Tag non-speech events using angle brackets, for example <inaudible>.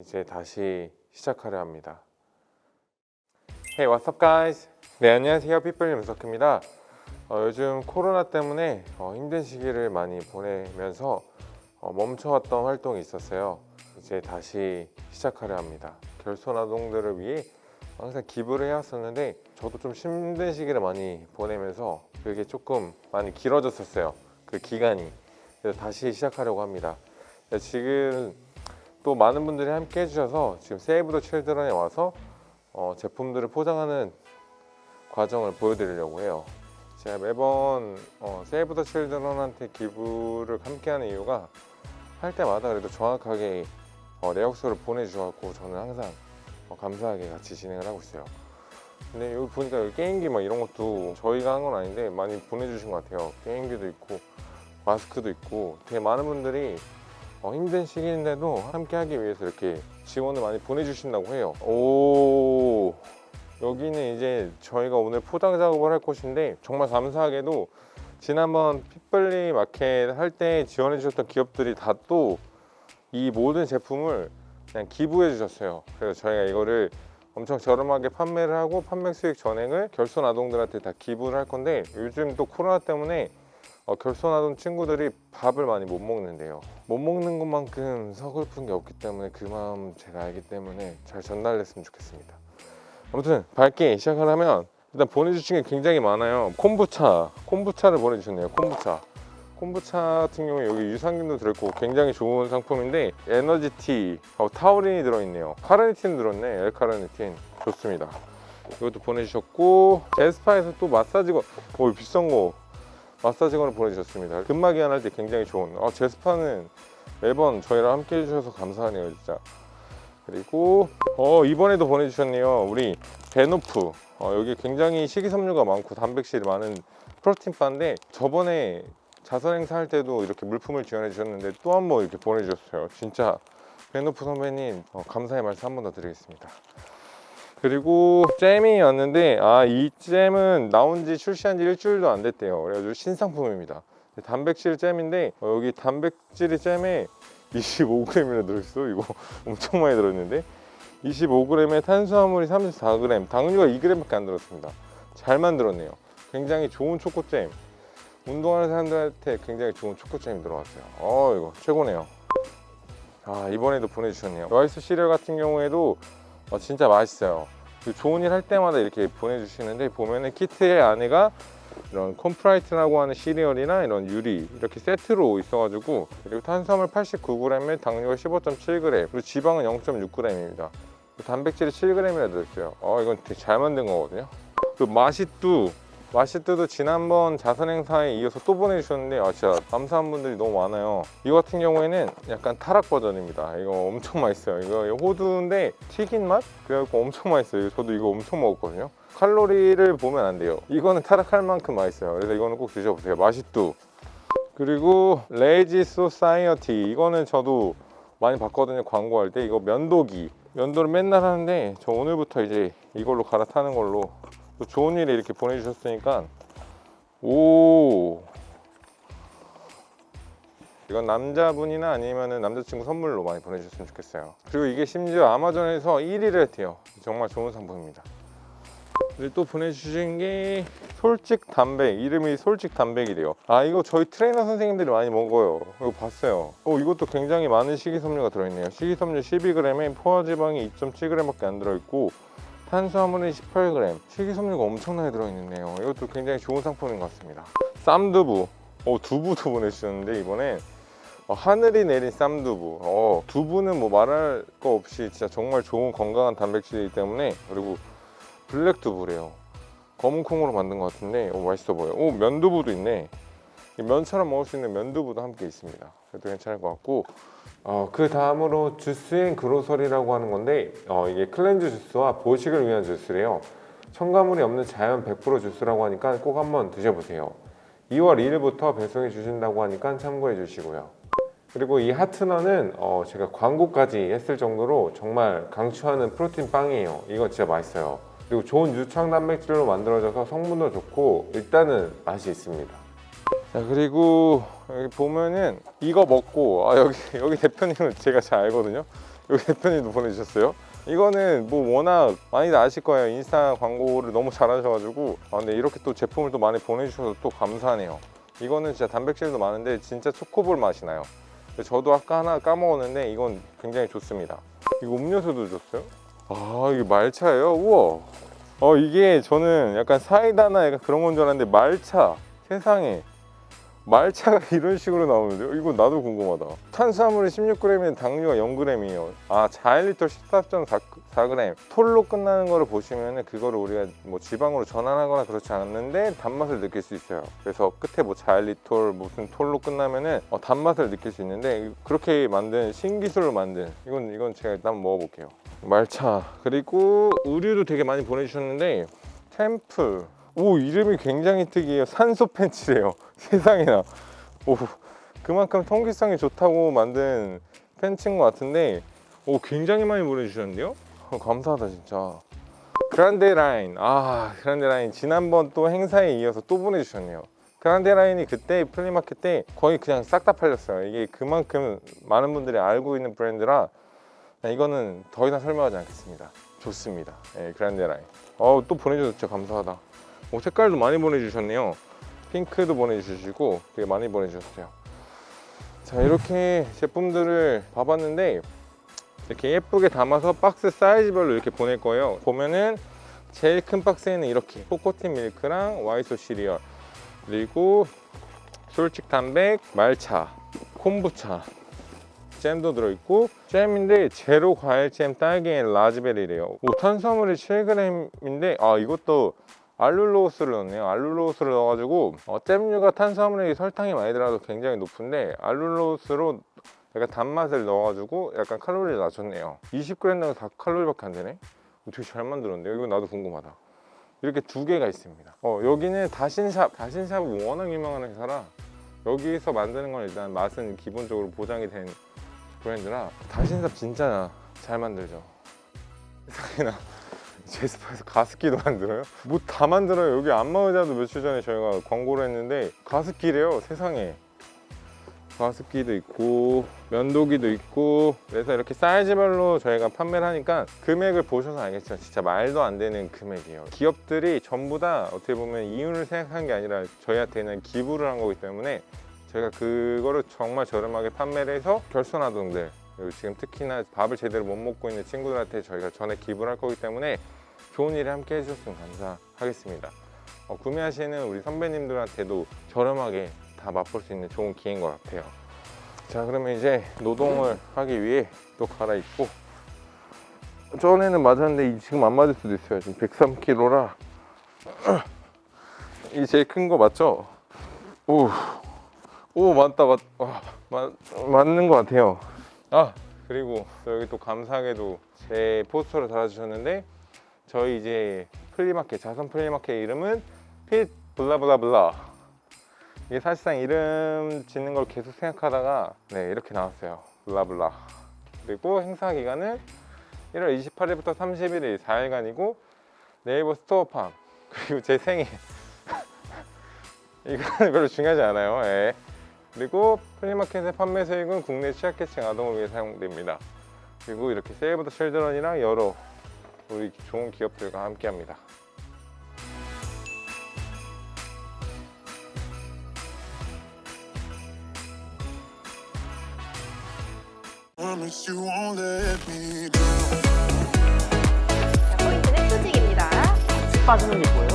이제 다시 시작하려 합니다. Hey, what's up, guys? 네, 안녕하세요. pitbull 윤석입니다. 어, 요즘 코로나 때문에 어, 힘든 시기를 많이 보내면서 어, 멈춰왔던 활동이 있었어요. 이제 다시 시작하려 합니다. 결손 아동들을 위해 항상 기부를 해왔었는데 저도 좀 힘든 시기를 많이 보내면서 그게 조금 많이 길어졌었어요. 그 기간이. 그래서 다시 시작하려고 합니다. 근데 지금 또 많은 분들이 함께 해주셔서 지금 세이브 더 칠드런에 와서 어, 제품들을 포장하는 과정을 보여드리려고 해요. 제가 매번 어, 세이브 더 칠드런한테 기부를 함께하는 이유가 할 때마다 그래도 정확하게 어, 내역서를 보내주셔서 저는 항상 어, 감사하게 같이 진행을 하고 있어요. 근데 여기 보니까 여기 게임기 막 이런 것도 저희가 한 건 아닌데 많이 보내주신 것 같아요. 게임기도 있고 마스크도 있고 되게 많은 분들이 어, 힘든 시기인데도 함께 하기 위해서 이렇게 지원을 많이 보내주신다고 해요. 오, 여기는 이제 저희가 오늘 포장 작업을 할 곳인데 정말 감사하게도 지난번 핏블리 마켓 할 때 지원해 주셨던 기업들이 다 또 이 모든 제품을 그냥 기부해 주셨어요. 그래서 저희가 이거를 엄청 저렴하게 판매를 하고 판매 수익 전액을 결손 아동들한테 다 기부를 할 건데 요즘 또 코로나 때문에 어, 결손아동 친구들이 밥을 많이 못 먹는데요. 못 먹는 것만큼 서글픈 게 없기 때문에 그 마음 제가 알기 때문에 잘 전달됐으면 좋겠습니다. 아무튼 밝게 시작을 하면 일단 보내주신 게 굉장히 많아요. 콤부차, 콤부차를 보내주셨네요. 콤부차. 콤부차 같은 경우에 여기 유산균도 들어있고 굉장히 좋은 상품인데 에너지티, 어, 타우린이 들어있네요. 카르니틴 들었네. 엘카르니틴 좋습니다. 이것도 보내주셨고 제스파에서 또 마사지건, 오 비싼 거 마사지건을 보내주셨습니다. 근막이 안할 때 굉장히 좋은. 아, 제 스파는 매번 저희랑 함께 해주셔서 감사하네요, 진짜. 그리고 어, 이번에도 보내주셨네요. 우리 베노프. 어, 여기 굉장히 식이섬유가 많고 단백질이 많은 프로틴 바인데 저번에 자선 행사할 때도 이렇게 물품을 지원해 주셨는데 또 한 번 이렇게 보내주셨어요. 진짜 베노프 선배님 어, 감사의 말씀 한 번 더 드리겠습니다. 그리고 잼이 왔는데 아 이 잼은 나온 지 출시한 지 일주일도 안 됐대요. 그래가지고 신상품입니다. 단백질 잼인데 어, 여기 단백질이 잼에 25g이나 들어있어. 이거 <laughs> 엄청 많이 들어있는데. 25g에 탄수화물이 34g 당류가 2g밖에 안 들었습니다. 잘 만들었네요. 굉장히 좋은 초코잼. 운동하는 사람들한테 굉장히 좋은 초코잼이 들어왔어요. 어 이거 최고네요. 아 이번에도 보내주셨네요. 라이스 시리얼 같은 경우에도 어, 진짜 맛있어요. 그 좋은 일 할 때마다 이렇게 보내주시는데 보면은 키트의 안에가 이런 콤프라이트라고 하는 시리얼이나 이런 유리 이렇게 세트로 있어가지고 그리고 탄수화물 89g에 당류가 15.7g 그리고 지방은 0.6g입니다. 단백질이 7g이나 들어있어요. 어 이건 되게 잘 만든 거거든요. 그 맛이뚜 맛있드도 지난번 자선 행사에 이어서 또 보내주셨는데 아 진짜 감사한 분들이 너무 많아요. 이거 같은 경우에는 약간 타락 버전입니다. 이거 엄청 <laughs> 맛있어요. 이거 호두인데 튀긴 맛? 그래갖고 엄청 맛있어요. 저도 이거 엄청 먹었거든요. 칼로리를 보면 안 돼요. 이거는 타락할 만큼 맛있어요. 그래서 이거는 꼭 드셔보세요. 맛있도. 그리고 레이지 소사이어티. 이거는 저도 많이 봤거든요 광고할 때. 이거 면도기. 면도를 맨날 하는데 저 오늘부터 이제 이걸로 갈아타는 걸로 또 좋은 일에 이렇게 보내주셨으니까 오. 이건 남자분이나 아니면 남자친구 선물로 많이 보내주셨으면 좋겠어요. 그리고 이게 심지어 아마존에서 1위를 했대요. 정말 좋은 상품입니다. 그리고 또 보내주신 게 솔직 단백 이름이 솔직 단백이래요. 아 이거 저희 트레이너 선생님들이 많이 먹어요. 이거 봤어요. 어 이것도 굉장히 많은 식이섬유가 들어있네요. 식이섬유 12g에 포화지방이 2.7g밖에 안 들어있고 탄수화물은 18g, 식이섬유가 엄청나게 들어있네요. 이것도 굉장히 좋은 상품인 것 같습니다. 쌈두부, 어, 두부도 <laughs> 보내주셨는데 이번에 어, 하늘이 내린 쌈두부. 어, 두부는 뭐 말할 거 없이 진짜 정말 좋은 건강한 단백질이기 때문에 그리고 블랙 두부래요. 검은 콩으로 만든 것 같은데 오, 맛있어 보여. 오 면두부도 있네. 이 면처럼 먹을 수 있는 면두부도 함께 있습니다. 그래도 괜찮을 것 같고 어, 그 다음으로 주스앤 그로서리라고 하는 건데 어, 이게 클렌즈 주스와 보식을 위한 주스래요. 첨가물이 없는 자연 100% 주스라고 하니까 꼭 한번 드셔보세요. 2월 1일부터 배송해 주신다고 하니까 참고해 주시고요. 그리고 이 하트너는 어, 제가 광고까지 했을 정도로 정말 강추하는 프로틴 빵이에요. 이거 진짜 맛있어요. 그리고 좋은 유청 단백질로 만들어져서 성분도 좋고 일단은 맛이 있습니다. 자 그리고 여기 보면은 이거 먹고 아 여기 <laughs> 여기 대표님은 제가 잘 알거든요. 여기 대표님도 보내주셨어요. 이거는 뭐 워낙 많이들 아실 거예요. 인스타 광고를 너무 잘 하셔가지고 아, 근데 이렇게 또 제품을 또 많이 보내주셔서 또 감사하네요. 이거는 진짜 단백질도 많은데 진짜 초코볼 맛이 나요. 저도 아까 하나 까먹었는데 이건 굉장히 좋습니다. 이거 음료수도 줬어요? 아 이게 말차예요? 우와. 어 이게 저는 약간 사이다나 약간 그런 건 줄 알았는데 말차. 세상에. 말차가 <laughs> 이런 식으로 나오는데요? 이거 나도 궁금하다. 탄수화물이 16g에 당류가 0g이에요. 아, 자일리톨 14.4g. 톨로 끝나는 거를 보시면은 그거를 우리가 뭐 지방으로 전환하거나 그렇지 않는데 단맛을 느낄 수 있어요. 그래서 끝에 뭐 자일리톨 무슨 톨로 끝나면은 어, 단맛을 느낄 수 있는데 그렇게 만든 신기술로 만든 이건 이건 제가 일단 먹어볼게요. 말차 그리고 의류도 되게 많이 보내주셨는데 템플 오 이름이 굉장히 특이해요. 산소 팬츠래요. <laughs> 세상에나. 오 그만큼 통기성이 좋다고 만든 팬츠인 것 같은데 오 굉장히 많이 보내주셨는데요? 어, 감사하다 진짜. 그란데 라인. 아 그란데 라인. 지난번 또 행사에 이어서 또 보내주셨네요. 그란데 라인이 그때 플리마켓 때 거의 그냥 싹 다 팔렸어요. 이게 그만큼 많은 분들이 알고 있는 브랜드라 이거는 더 이상 설명하지 않겠습니다. 좋습니다. 예, 그란데 라인. 어, 또 보내주셨죠 감사하다 오, 색깔도 많이 보내주셨네요. 핑크도 보내주시고 되게 많이 보내주셨어요. 자 이렇게 제품들을 봐봤는데 이렇게 예쁘게 담아서 박스 사이즈별로 이렇게 보낼 거예요. 보면은 제일 큰 박스에는 이렇게 코코틴 밀크랑 와이소 시리얼 그리고 솔직 단백, 말차, 콤부차 잼도 들어있고 잼인데 제로 과일 잼 딸기 앤 라즈베리래요. 오, 탄수화물이 7g인데 아 이것도 알룰로스를 넣네요. 알룰로스를 넣어가지고 어, 잼류가 탄수화물이 설탕이 많이 들어가도 굉장히 높은데 알룰로스로 약간 단맛을 넣어가지고 약간 칼로리를 낮췄네요. 20g 넣으면 4칼로리밖에 안 되네. 되게 잘 만들었는데요. 이거 나도 궁금하다. 이렇게 두 개가 있습니다. 어, 여기는 다신샵, 다신샵은 워낙 유명한 회사라 여기서 만드는 건 일단 맛은 기본적으로 보장이 된 브랜드라 다신샵 진짜 잘 만들죠. <laughs> 세상에나 제스파에서 가습기도 <laughs> 만들어요? 뭐 다 만들어요. 여기 안마의자도 며칠 전에 저희가 광고를 했는데 가습기래요. 세상에. 가습기도 있고 면도기도 있고 그래서 이렇게 사이즈별로 저희가 판매를 하니까 금액을 보셔서 알겠지만 진짜 말도 안 되는 금액이에요 기업들이 전부 다 어떻게 보면 이윤을 생각한 게 아니라 저희한테는 기부를 한 거기 때문에 저희가 그거를 정말 저렴하게 판매를 해서 결손아동들 그리고 지금 특히나 밥을 제대로 못 먹고 있는 친구들한테 저희가 전액 기부를 할 거기 때문에 좋은 일에 함께 해주셨으면 감사하겠습니다 어, 구매하시는 우리 선배님들한테도 저렴하게 다 맛볼 수 있는 좋은 기회인 것 같아요. 자, 그러면 이제 노동을 하기 위해 또 갈아입고 전에는 맞았는데 이- 지금 안 맞을 수도 있어요. 지금 103kg라 <clears throat> 이 제일 큰 거 맞죠? 오, 오 맞다 맞, 와, 맞 맞는 것 같아요. 아 그리고 또 여기 또 감사하게도 제 포스터를 달아주셨는데 저희 이제 플리마켓 자선 플리마켓 이름은 핏 블라블라블라 이게 사실상 이름 짓는 걸 계속 생각하다가 네 이렇게 나왔어요. 블라블라 그리고 행사 기간은 1월 28일부터 31일 4일간이고 네이버 스토어팜 그리고 제 생일. <laughs> 이거는 별로 중요하지 않아요. 예. 그리고 플리마켓의 판매 수익은 국내 취약계층 아동을 위해 사용됩니다. 그리고 이렇게 세이브 더 칠드런이랑 여러 우리 좋은 기업들과 함께 합니다 Promise you won't let me down. 자, 포인트는 수직입니다. 빠지는 게 보여요.